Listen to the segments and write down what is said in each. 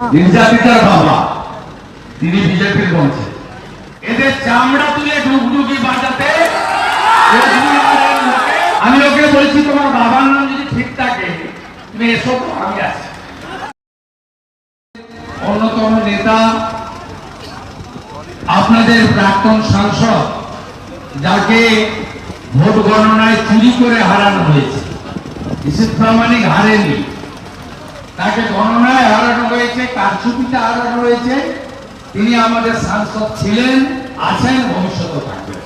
নির্যাতিতার বাবা। তিনি বিজেপির মঞ্চে এদের চামড়া তুলে ডুগডুগি বাজাতে আমি ওকে বলছি, তোমার বাবার নাম যদি ঠিক থাকে, তুমি এসো তো, আমি আছি। অন্যতম নেতা, আপনাদের প্রাক্তন সাংসদ, যাকে ভোট গণনায় চুরি করে হারানো হয়েছে। নিশীথ প্রামাণিক হারেনি। তাকে হয়েছে কারচুপিতে হারানো হয়েছে তিনি আমাদের সাংসদ ছিলেন, আছেন ভবিষ্যতে থাকবেন।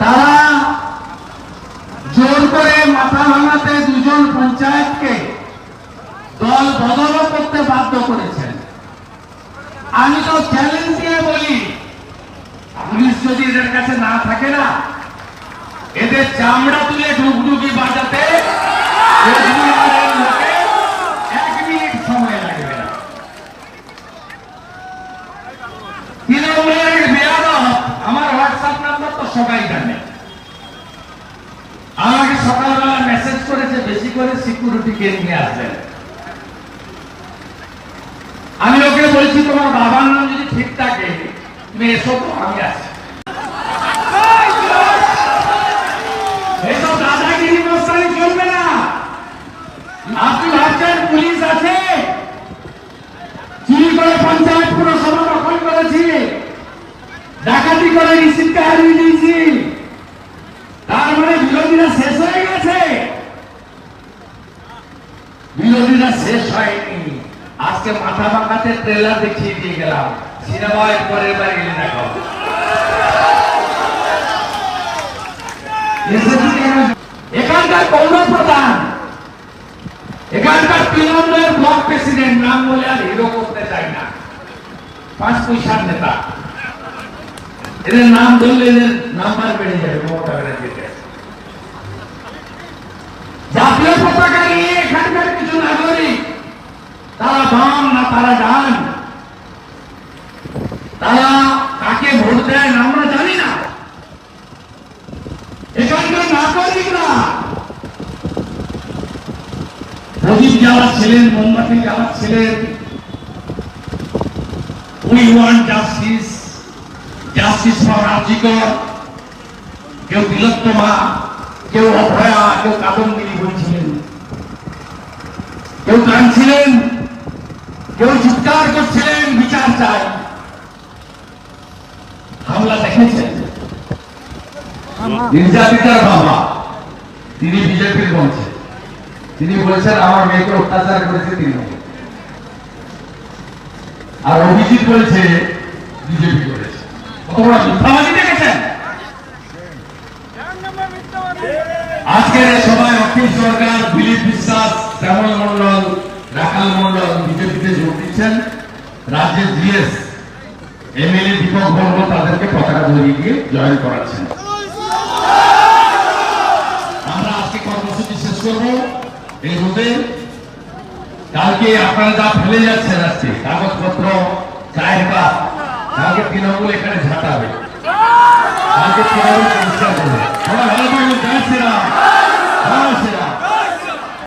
তারা জোর করে মাথা ভাঙাতে দুজন পঞ্চায়েতকে দল বদল করতে বাধ্য করেছেন। আমি তো চ্যালেঞ্জ দিয়ে বলি, পুলিশ যদি এদের কাছে না থাকে না, এদের চামড়া তুলে ডুগডুগি বাজাতে করেছে বেশি করে সিকিউরিটি কে নিয়ে আসবেন। আমি ওকে বলছি, তোমার বাবার নাম যদি ঠিক থাকে, তুমি এসো তো, আমি আছি। আপনি ভাবছেন পুলিশ আছে? চুরি করে পঞ্চায়েত পুরসভা দখল করেছি। ডাকাতি করে রিসিপ্টকে হারিয়ে দিয়েছি। তার মানে বিরোধীরা শেষ হয়ে গেছে। বিরোধীরা শেষ হয়নি। আজকে মাথা ভাঙাতে ট্রেলার দেখিয়ে দিয়ে গেলাম। সিনেমায় পরের বার এলে দেখো। এখানকার পৌর প্রধান, এখানকার তৃণমূলের ব্লক প্রেসিডেন্ট, নাম বলে আর হিরো করতে চাই না। পাঁচ পয়সার নেতা। এদের নাম ধরলে এদের নাম্বার বেড়ে যাবে মমতা ব্যানার্জিতে জাতীয় পতাকা নিয়ে এখানকার কিছু নাগরিক বাম না তারা ডান তারা কাকে ভোট দেয় না আমরা জানি না। এখানকার নাগরিকরা। প্রদীপ জ্বালাচ্ছিলেন মোমবাতি জ্বালাচ্ছিলেন we want justice justice for রাজিকর কেউ তিলোত্তমা, কেউ অভয়া, কেউ কাদম্বিনী বলছিলেন। কেউ কাঁদছিলেন কেউ চিৎকার করছিলেন, বিচার চাই হামলা দেখেছেন? নির্যাতিতার বাবা। তিনি বিজেপির মঞ্চে তিনি বলেছেন, আমার মেয়েকে অত্যাচার করেছে তিনি। আর অভিজিৎ বলেছে, বিজেপি করেছে। কত মিথ্যাবাদী দেখেছেন? আজকের সভায় অখিল সরকার, দিলীপ বিশ্বাস, শ্যামল মন্ডল রাখাল মন্ডল দিচ্ছেন রাজ্যের জিএস, এমএলএ দীপক বর্ম তাদেরকে পতাকা ধরিয়ে দিয়ে জয়েন করাচ্ছেন। আমরা আজকে কর্মসূচি শেষ করব। এই রোদে কালকে আপনারা যা ফেলে যাচ্ছেন আজকে, কাগজপত্র, চায়ের কাপ, কালকে তৃণমূল এখানে ঝাঁটাবে। কালকে তৃণমূল পরিষ্কার করবে। সবাই ভালো থাকবেন, জয়